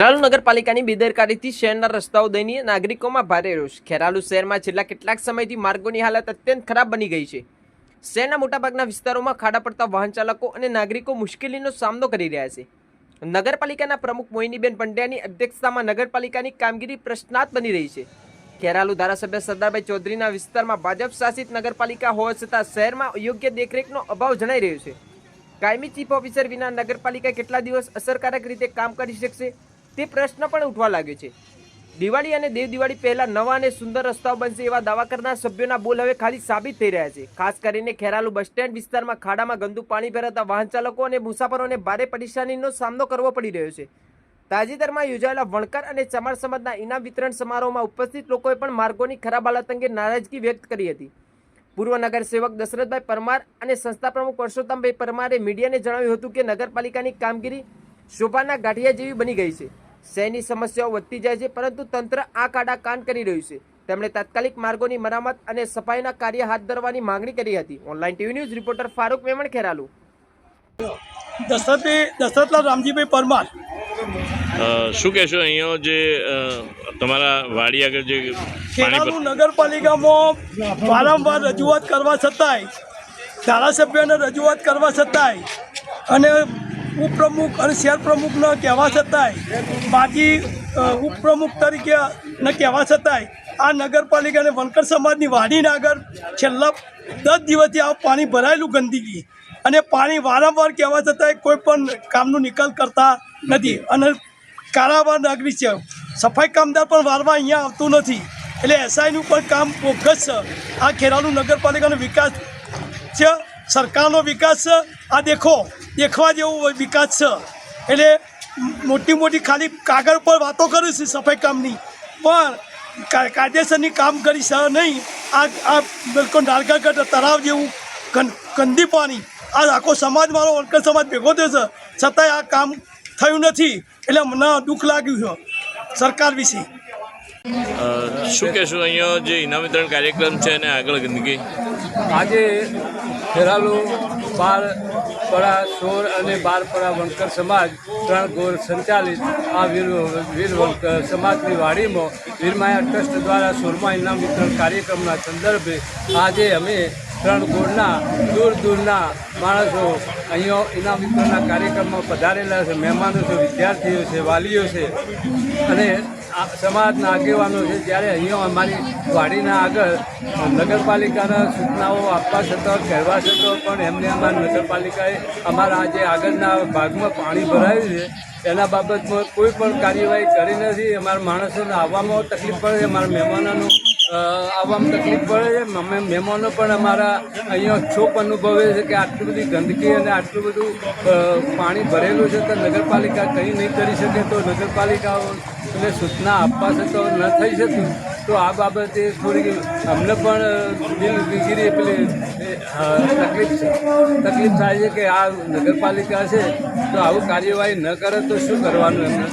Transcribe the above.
ખેરાલુ નગરપાલિકાની બેદરકારીથી શહેરના રસ્તાઓ દયનીય નાગરિકોમાં ભારે રોષ. ખેરાલુ શહેરમાં છેલ્લા કેટલાક સમયથી માર્ગોની હાલત અત્યંત ખરાબ બની ગઈ છે. શહેરના મોટાભાગના વિસ્તારોમાં ખાડા પડતા વાહન ચાલકો અને નાગરિકો મુશ્કેલીનો સામનો કરી રહ્યા છે. નગરપાલિકાના પ્રમુખ મોહિનીબેન પંડ્યાની અધ્યક્ષતામાં નગરપાલિકાની કામગીરી પ્રશ્નાર્થ બની રહી છે. ખેરાલુ ધારાસભ્ય સરદારભાઈ ચૌધરીના વિસ્તારમાં ભાજપ શાસિત નગરપાલિકા હોવા છતાં શહેરમાં યોગ્ય દેખરેખનો અભાવ જણાઈ રહ્યો છે. કાયમી ચીફ ઓફિસર વિના નગરપાલિકા કેટલા દિવસ અસરકારક રીતે કામ કરી શકશે? તે પ્રશ્ન પણ ઉઠવા લાગ્યો છે. દિવાળી અને દેવ દિવાળી પહેલાં નવા અને સુંદર રસ્તાઓ બનશે એવા દાવા કરનાર સભ્યોના બોલ હવે ખાલી સાબિત થઈ રહ્યા છે. ખાસ કરીને ખેરાલુ બસ સ્ટેન્ડ વિસ્તારમાં ખાડામાં ગંદુ પાણી ભરાતા વાહન ચાલકો અને મુસાફરોને ભારે પરેશાનીનો સામનો કરવો પડી રહ્યો છે. તાજેતરમાં યોજાયેલા વણકર અને ચમાર સમાજના ઇનામ વિતરણ સમારોહમાં ઉપસ્થિત લોકોએ પણ માર્ગોની ખરાબ હાલત અંગે નારાજગી વ્યક્ત કરી હતી. પૂર્વ નગરસેવક દશરથભાઈ પરમાર અને સંસ્થા પ્રમુખ પરસોત્તમભાઈ પરમારે મીડિયાને જણાવ્યું હતું કે નગરપાલિકાની કામગીરી શોભાના ગાંઠિયા જેવી બની ગઈ છે. શહેરની સમસ્યાઓ વધતી જાય છે પરંતુ તંત્ર આ કાડા કાન કરી રહ્યું છે. તેમણે તાત્કાલિક માર્ગોની મરામત અને સફાઈના કાર્ય હાથ ધરવાની માંગણી કરી હતી. Online TV news reporter Farooq Memon Kheralu. Dasharathbhai Dasharathlal Ramjibhai Parmar. શું કહેશો? અહીંયા જે તમારા વાડી આગળ જે ખેરાલુ નગરપાલિકામાં વારંવાર રજૂઆત કરવા છતાંય ધારાસભ્યોને રજૂઆત કરવા છતાંય અને ઉપપ્રમુખ અને શહેર પ્રમુખને કહેવા છતાંય અ, ઉપપ્રમુખ તરીકે ને કહેવા છતાંય આ નગરપાલિકાને વણકર સમાજની વાડીના આગળ છેલ્લા દસ દિવસથી આ પાણી ભરાયેલું ગંદકી. અને પાણી વારંવાર કહેવા છતાંય કોઈ પણ કામનો નિકાલ કરતા નથી. અને કારાવાર નાગરિક છે. સફાઈ કામદાર પણ વારવા અહીંયા આવતું નથી. એટલે એસઆઈનું પણ કામ બોગસ છે. આ ખેરાલુ નગરપાલિકાનો વિકાસ છે. સરકારનો વિકાસ, આ દેખો, દેખવા જેવો વિકાસ છે. એટલે મોટી મોટી ખાલી કાગળ પર વાતો કરે છે સફાઈ કામની. પણ કાયદેસરની કામ કરી છે નહીં. આ આ બિલકુલ નારગાગઢ તળાવ જેવું ગંદી પાણી. આ આખો સમાજ મારો વણકર સમાજ ભેગો થયો છે. છતાંય આ કામ થયું નથી. એટલે મને દુઃખ લાગ્યું છે સરકાર વિશે. શું કહેશું? અહીંયા જે ઇનામ વિતરણ કાર્યક્રમ છે અને આગળ ગંદકી? આજે ખેરાલુ બારપરા સોર અને બારપરા વણકર સમાજ ત્રણ ગોર સંચાલિત આ વીર વીર સમાજની વાડીમાં વીરમાયા ટ્રસ્ટ દ્વારા સોળમા ઇનામ વિતરણ કાર્યક્રમના સંદર્ભે આજે અમે ત્રણ ગોળના દૂર દૂરના માણસો અહીંયા ઇનામ વિતરણના કાર્યક્રમમાં પધારેલા છે, મહેમાનો છે, વિદ્યાર્થીઓ છે, વાલીઓ છે. અને સમાજના આગેવાનો છે, જ્યારે અહીંયા અમારી વાડીના આગળ નગરપાલિકાના સૂચનાઓ આપવા છતાં, કહેવા છતાં પણ એમને અમારી નગરપાલિકાએ અમારા જે આગળના ભાગમાં પાણી ભરાયું છે. એના બાબતમાં કોઈ પણ કાર્યવાહી કરી નથી. અમારા માણસોને આવવામાં તકલીફ પડે અમારા મહેમાનોનું આવવામાં તકલીફ પડે છે. અમે મહેમાનો પણ અમારા અહીંયા શોક અનુભવે છે કે આટલી બધી ગંદકી અને આટલું બધું પાણી ભરેલું છે તો નગરપાલિકા કંઈ નહીં કરી શકે તો નગરપાલિકાઓને સૂચના આપવા છે તો ન થઈ શક્યું તો આ બાબતે થોડી અમને પણ દિલગીરી પેલી તકલીફ છે. તકલીફ થાય છે કે આ નગરપાલિકા છે તો આવું કાર્યવાહી ન કરે તો શું કરવાનું એમને?